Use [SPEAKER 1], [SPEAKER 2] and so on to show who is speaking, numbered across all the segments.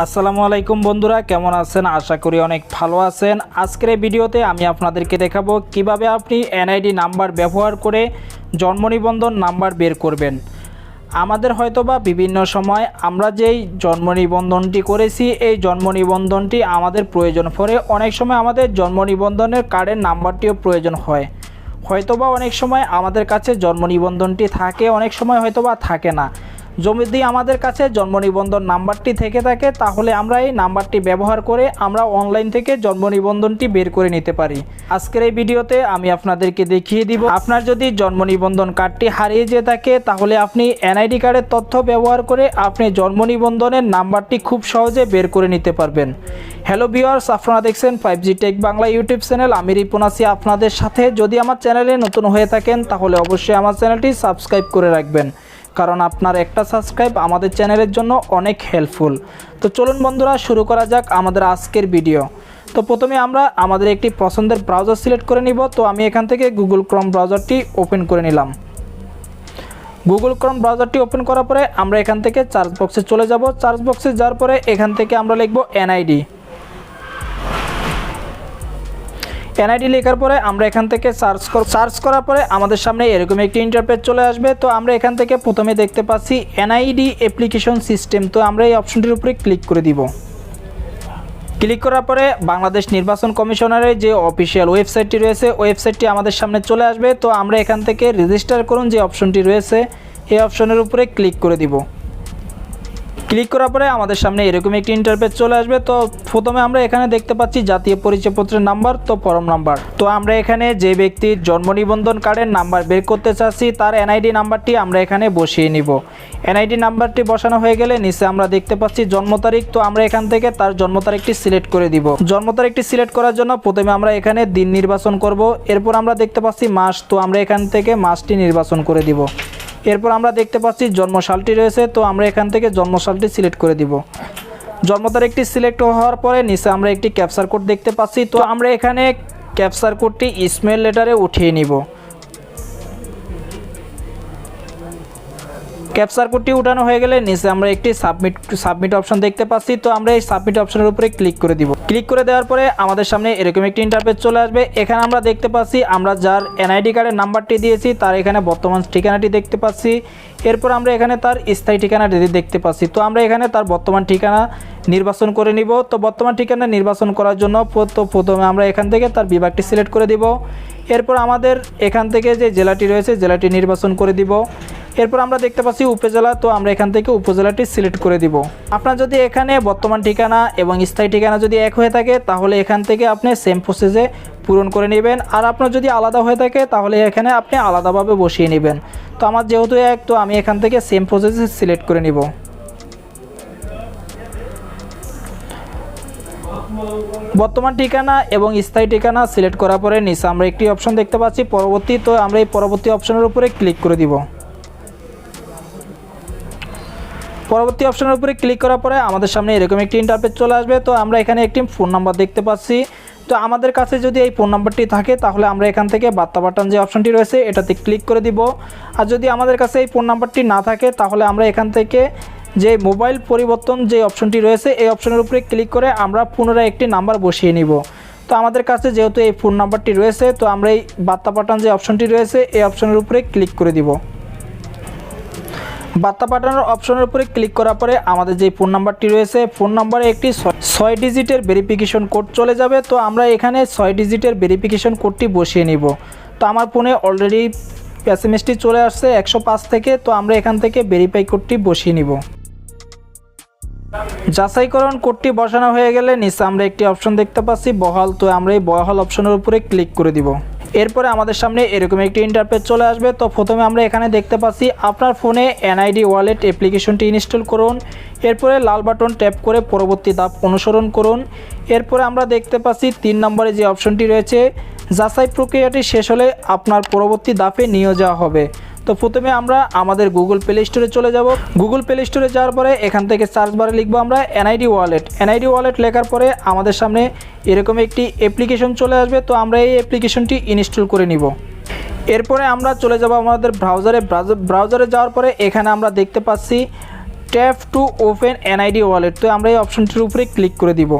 [SPEAKER 1] আসসালামু আলাইকুম বন্ধুরা, কেমন আছেন? আশা করি অনেক ভালো আছেন। আজকের এই ভিডিওতে আমি আপনাদেরকে দেখাবো কীভাবে আপনি এনআইডি নাম্বার ব্যবহার করে জন্ম নিবন্ধন নাম্বার বের করবেন। আমাদের হয়তোবা বিভিন্ন সময় আমরা যেই জন্ম নিবন্ধনটি করেছি, এই জন্ম নিবন্ধনটি আমাদের প্রয়োজন পড়ে। অনেক সময় আমাদের জন্ম নিবন্ধনের কার্ডের নাম্বারটিও প্রয়োজন হয়। হয়তোবা অনেক সময় আমাদের কাছে জন্ম নিবন্ধনটি থাকে, অনেক সময় হয়তোবা থাকে না। যদি আমাদের কাছে জন্ম নিবন্ধন নাম্বারটি থেকে থাকে, তাহলে আমরা এই নাম্বারটি ব্যবহার করে আমরা অনলাইন থেকে জন্ম নিবন্ধনটি বের করে নিতে পারি। আজকের এই ভিডিওতে আমি আপনাদেরকে দেখিয়ে দিব, আপনার যদি জন্ম নিবন্ধন কার্ডটি হারিয়ে যেয়ে থাকে, তাহলে আপনি এনআইডি কার্ডের তথ্য ব্যবহার করে আপনি জন্ম নিবন্ধনের নাম্বারটি খুব সহজে বের করে নিতে পারবেন। হ্যালো ভিউয়ার্স আপনারা দেখছেন five G tech Bangla YouTube channel আমি রিপন আপনাদের সাথে। যদি আমার চ্যানেলে নতুন হয়ে থাকেন, তাহলে অবশ্যই আমার চ্যানেলটি সাবস্ক্রাইব করে রাখবেন। কারণ আপনার একটা সাবস্ক্রাইব আমাদের চ্যানেলের জন্য অনেক হেল্পফুল তো চলুন বন্ধুরা, শুরু করা যাক আমাদের আজকের ভিডিও তো প্রথমে আমরা আমাদের একটি পছন্দের ব্রাউজার সিলেক্ট করে নিব। তো আমি এখান থেকে গুগল ক্রম ব্রাউজারটি ওপেন করে নিলাম। গুগল ক্রম ব্রাউজারটি ওপেন করার পরে আমরা এখান থেকে চার্জ বক্সে চলে যাব। চার্জ বক্সে যাওয়ার পরে এখান থেকে আমরা লিখব এনআইডি এনআইডি লেখার পরে আমরা এখান থেকে সার্চ কর সার্চ করার পরে আমাদের সামনে এরকম একটি ইন্টারপেজ চলে আসবে। তো আমরা এখান থেকে প্রথমে দেখতে পাচ্ছি এনআইডি অ্যাপ্লিকেশন সিস্টেম তো আমরা এই অপশনটির উপরে ক্লিক করে দিব। ক্লিক করার পরে বাংলাদেশ নির্বাচন কমিশনারের যে অফিসিয়াল ওয়েবসাইটটি রয়েছে ওয়েবসাইটটি আমাদের সামনে চলে আসবে। তো আমরা এখান থেকে রেজিস্টার করুন যে অপশনটি রয়েছে। এই অপশনের উপরে ক্লিক করে দিব। ক্লিক করার পরে আমাদের সামনে এরকম একটি ইন্টারপেজ চলে আসবে। তো প্রথমে আমরা এখানে দেখতে পাচ্ছি জাতীয় পরিচয়পত্রের নাম্বার তো পরম নাম্বার তো আমরা এখানে যে ব্যক্তির জন্ম নিবন্ধন কার্ডের নাম্বার বের করতে চাচ্ছি, তার এনআইডি নাম্বারটি আমরা এখানে বসিয়ে নিব। এনআইডি নাম্বারটি বসানো হয়ে গেলে নিচে আমরা দেখতে পাচ্ছি জন্ম তারিখ, তো আমরা এখান থেকে তার জন্ম তারিখটি সিলেক্ট করে দিব। জন্ম তারিখটি সিলেক্ট করার জন্য প্রথমে আমরা এখানে দিন নির্বাচন করব। এরপর আমরা দেখতে পাচ্ছি মাস, তো আমরা এখান থেকে মাসটি নির্বাচন করে দিব। এরপর আমরা দেখতে পাচ্ছি জন্মশালটি রয়েছে, তো আমরা এখান থেকে জন্মশালটি সিলেক্ট করে দিব। জন্ম তারিখটি সিলেক্ট হওয়ার পরে নিচে আমরা একটি ক্যাপসার কোড দেখতে পাচ্ছি, তো আমরা এখানে ক্যাপসার কোডটি স্মেল লেটারে উঠিয়ে নিব। ক্যাপচার কোডটি উঠানো হয়ে গেলে নিচে আমরা একটি সাবমিট সাবমিট অপশন দেখতে পাচ্ছি। তো আমরা এই সাবমিট অপশনের উপরে ক্লিক করে দিব। ক্লিক করে দেওয়ার পরে আমাদের সামনে এরকম একটি ইন্টারপেজ চলে আসবে। এখানে আমরা দেখতে পাচ্ছি আমরা যার এনআইডি কার্ডের নাম্বারটি দিয়েছি, তার এখানে বর্তমান ঠিকানাটি দেখতে পাচ্ছি। এরপর আমরা এখানে তার স্থায়ী ঠিকানাটি দেখতে পাচ্ছি। তো আমরা এখানে তার বর্তমান ঠিকানা নির্বাচন করে নিব। তো বর্তমান ঠিকানা নির্বাচন করার জন্য তো প্রথমে আমরা এখান থেকে তার বিভাগটি সিলেক্ট করে দিব। এরপর আমাদের এখান থেকে যে জেলাটি রয়েছে, জেলাটি নির্বাচন করে দিব। এরপর আমরা দেখতে পাচ্ছি উপজেলা, তো আমরা এখান থেকে উপজেলাটি সিলেক্ট করে দিব। আপনার যদি এখানে বর্তমান ঠিকানা এবং স্থায়ী ঠিকানা যদি এক হয়ে থাকে, তাহলে এখান থেকে আপনি সেম প্রসেসে পূরণ করে নেবেন। আর আপনার যদি আলাদা হয়ে থাকে, তাহলে এখানে আপনি আলাদাভাবে বসিয়ে নেবেন। তো আমার যেহেতু এক, তো আমি এখান থেকে সেম প্রসেসে সিলেক্ট করে নিব। বর্তমান ঠিকানা এবং স্থায়ী ঠিকানা সিলেক্ট করার পরে নিচে আমরা একটি অপশন দেখতে পাচ্ছি, পরবর্তী, তো আমরা এই পরবর্তী অপশনের উপরে ক্লিক করে দিব। পরবর্তী অপশনের উপরে ক্লিক করার পরে আমাদের সামনে এরকম একটি ইন্টারপেজ চলে আসবে। তো আমরা এখানে একটি ফোন নাম্বার দেখতে পাচ্ছি। তো আমাদের কাছে যদি এই ফোন নাম্বারটি থাকে, তাহলে আমরা এখান থেকে বার্তা বাটন যে অপশনটি রয়েছে, এটাতে ক্লিক করে দিব। আর যদি আমাদের কাছে এই ফোন নাম্বারটি না থাকে, তাহলে আমরা এখান থেকে যে মোবাইল পরিবর্তন যে অপশনটি রয়েছে, এই অপশনের উপরে ক্লিক করে আমরা পুনরায় একটি নাম্বার বসিয়ে নিব। তো আমাদের কাছে যেহেতু এই ফোন নাম্বারটি রয়েছে, তো আমরা এই বার্তা পাঠান যে অপশনটি রয়েছে, এই অপশনের উপরে ক্লিক করে দিব। বার্তা পাঠানোর অপশনের উপরে ক্লিক করার পরে আমাদের যে ফোন নাম্বারটি রয়েছে, ফোন নাম্বারে একটি ছয়- ডিজিটের ভেরিফিকেশন কোড চলে যাবে। তো আমরা এখানে ছয় ডিজিটের ভেরিফিকেশন কোডটি বসিয়ে নিব। তো আমার ফোনে অলরেডি এসএমএসটি চলে আসছে একশো পাঁচ থেকে। তো আমরা এখান থেকে ভেরিফাই কোডটি বসিয়ে নিব। যাচাইকরণ কোডটি বসানো হয়ে গেলে নিচে আমরা একটি অপশন দেখতে পাচ্ছি, বহাল। তো আমরা এই বহাল অপশনের উপরে ক্লিক করে দিব। এরপরে আমাদের সামনে এরকম একটি ইন্টারপেজ চলে আসবে। তো প্রথমে আমরা এখানে দেখতে পাচ্ছি আপনার ফোনে এনআইডি ওয়ালেট অ্যাপ্লিকেশনটি ইনস্টল করুন। এরপরে লাল বাটন ট্যাপ করে পরবর্তী ধাপ অনুসরণ করুন। এরপরে আমরা দেখতে পাচ্ছি তিন নম্বরে যে অপশনটি রয়েছে, যাচাই প্রক্রিয়াটি শেষ হলে আপনার পরবর্তী ধাপে নিয়ে যাওয়া হবে। তো প্রথমে আমরা আমাদের গুগল প্লে স্টোরে চলে যাব। গুগল প্লে স্টোরে যাওয়ার পরে এখান থেকে সার্চ বারে লিখব আমরা এনআইডি ওয়ালেট এনআইডি ওয়ালেট লেখার পরে আমাদের সামনে এরকম একটি অ্যাপ্লিকেশন চলে আসবে, তো আমরা এই অ্যাপ্লিকেশনটি ইনস্টল করে নিব। এরপরে আমরা চলে যাব আমাদের ব্রাউজারে ব্রাউজারে যাওয়ার পরে এখানে আমরা দেখতে পাচ্ছি tap to open NID wallet তো আমরা এই অপশনটির উপরে ক্লিক করে দিব।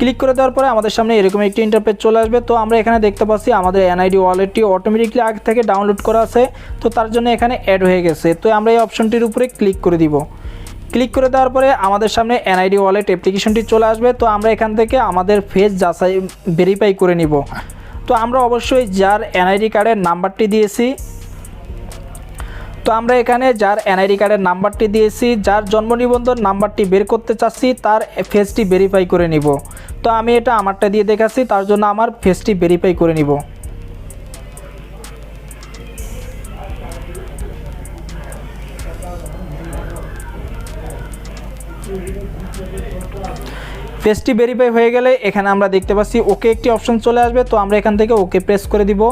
[SPEAKER 1] ক্লিক করে দেওয়ার পরে আমাদের সামনে এরকম একটি ইন্টারপেজ চলে আসবে। তো আমরা এখানে দেখতে পাচ্ছি আমাদের এনআইডি ওয়ালেটটি অটোমেটিকলি আগে থেকে ডাউনলোড করা আছে। তো তার জন্য এখানে অ্যাড হয়ে গেছে। তো আমরা এই অপশনটির উপরে ক্লিক করে দিব। ক্লিক করে দেওয়ার পরে আমাদের সামনে এনআইডি ওয়ালেট অ্যাপ্লিকেশনটি চলে আসবে। তো আমরা এখান থেকে আমাদের ফেস যাচাই ভেরিফাই করে নিব। তো আমরা অবশ্যই যার এনআইডি কার্ডের নাম্বারটি দিয়েছি তো আমরা এখানে যার এনআইডি কার্ডের নাম্বারটি দিয়েছি, যার জন্ম নিবন্ধন নাম্বারটি বের করতে চাচ্ছি, তার ফেসটি ভেরিফাই করে নিব। তো আমি এটা আমারটা দিয়ে দেখাচ্ছি, তার জন্য আমার ফেসটি ভেরিফাই করে নিব। ফেসটি ভেরিফাই হয়ে গেলে এখানে আমরা দেখতে পাচ্ছি ওকে একটি অপশন চলে আসবে, তো আমরা এখান থেকে ওকে প্রেস করে দিব।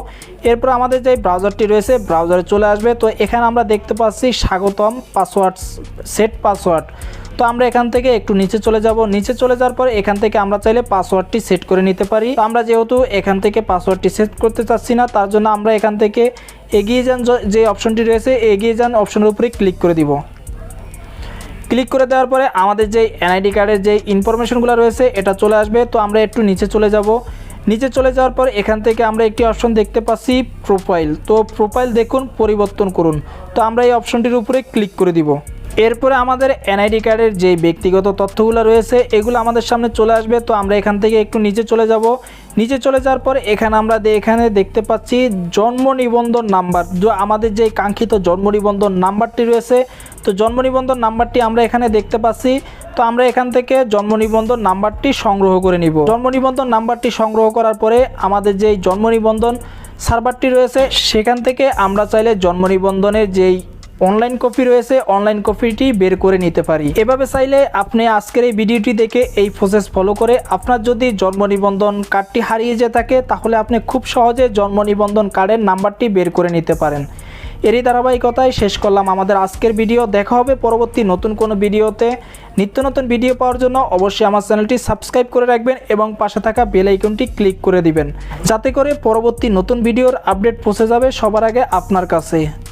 [SPEAKER 1] এরপর আমাদের যে ব্রাউজারটি রয়েছে ব্রাউজারে চলে আসবে, তো এখানে আমরা দেখতে পাচ্ছি স্বাগতম পাসওয়ার্ড সেট পাসওয়ার্ড তো আমরা এখান থেকে একটু নিচে চলে যাব। নিচে চলে যাওয়ার পর এখান থেকে আমরা চাইলে পাসওয়ার্ডটি সেট করে নিতে পারি। তো আমরা যেহেতু এখান থেকে পাসওয়ার্ডটি সেট করতে চাচ্ছি না, তার জন্য আমরা এখান থেকে এগিয়ে যান, যে অপশনটি রয়েছে, এগিয়ে যান অপশনের উপরে ক্লিক করে দিব। ক্লিক করে দেওয়ার পরে আমাদের যে এনআইডি কার্ডের যে ইনফরমেশনগুলো রয়েছে, এটা চলে আসবে। তো আমরা একটু নিচে চলে যাব। নিচে চলে যাওয়ার পর এখান থেকে আমরা একটি অপশন দেখতে পাচ্ছি, প্রোফাইল। তো প্রোফাইল দেখুন, পরিবর্তন করুন। তো আমরা এই অপশনটির উপরে ক্লিক করে দিব। এরপরে আমাদের এনআইডি কার্ডের যে ব্যক্তিগত তথ্যগুলো রয়েছে, এগুলো আমাদের সামনে চলে আসবে। তো আমরা এখান থেকে একটু নিচে চলে যাব। নিচে চলে যাওয়ার পর এখানে আমরা এখানে দেখতে পাচ্ছি জন্ম নিবন্ধন নাম্বার। আমাদের যে কাঙ্ক্ষিত জন্ম নিবন্ধন নাম্বারটি রয়েছে, তো জন্ম নিবন্ধন নাম্বারটি আমরা এখানে দেখতে পাচ্ছি। তো আমরা এখান থেকে জন্ম নিবন্ধন নাম্বারটি সংগ্রহ করে নিব। জন্ম নিবন্ধন নাম্বারটি সংগ্রহ করার পরে আমাদের যেই জন্ম নিবন্ধন সার্ভারটি রয়েছে, সেখান থেকে আমরা চাইলে জন্ম নিবন্ধনের যেই অনলাইন কপি রয়েছে অনলাইন কপিটি বের করে নিতে পারি। এভাবে চাইলে আপনি আজকের এই ভিডিওটি দেখে এই প্রসেস ফলো করে আপনার যদি জন্ম নিবন্ধন কার্ডটি হারিয়ে যেয়ে থাকে, তাহলে আপনি খুব সহজে জন্ম নিবন্ধন কার্ডের নাম্বারটি বের করে নিতে পারেন। এরই ধারাবাহিকতায় শেষ করলাম আমাদের আজকের ভিডিও। দেখা হবে পরবর্তী নতুন কোনো ভিডিওতে। নিত্য নতুন ভিডিও পাওয়ার জন্য অবশ্যই আমার চ্যানেলটি সাবস্ক্রাইব করে রাখবেন এবং পাশে থাকা বেল আইকনটি ক্লিক করে দিবেন। যাতে করে পরবর্তী নতুন ভিডিওর আপডেট পৌঁছে যাবে সবার আগে আপনার কাছে।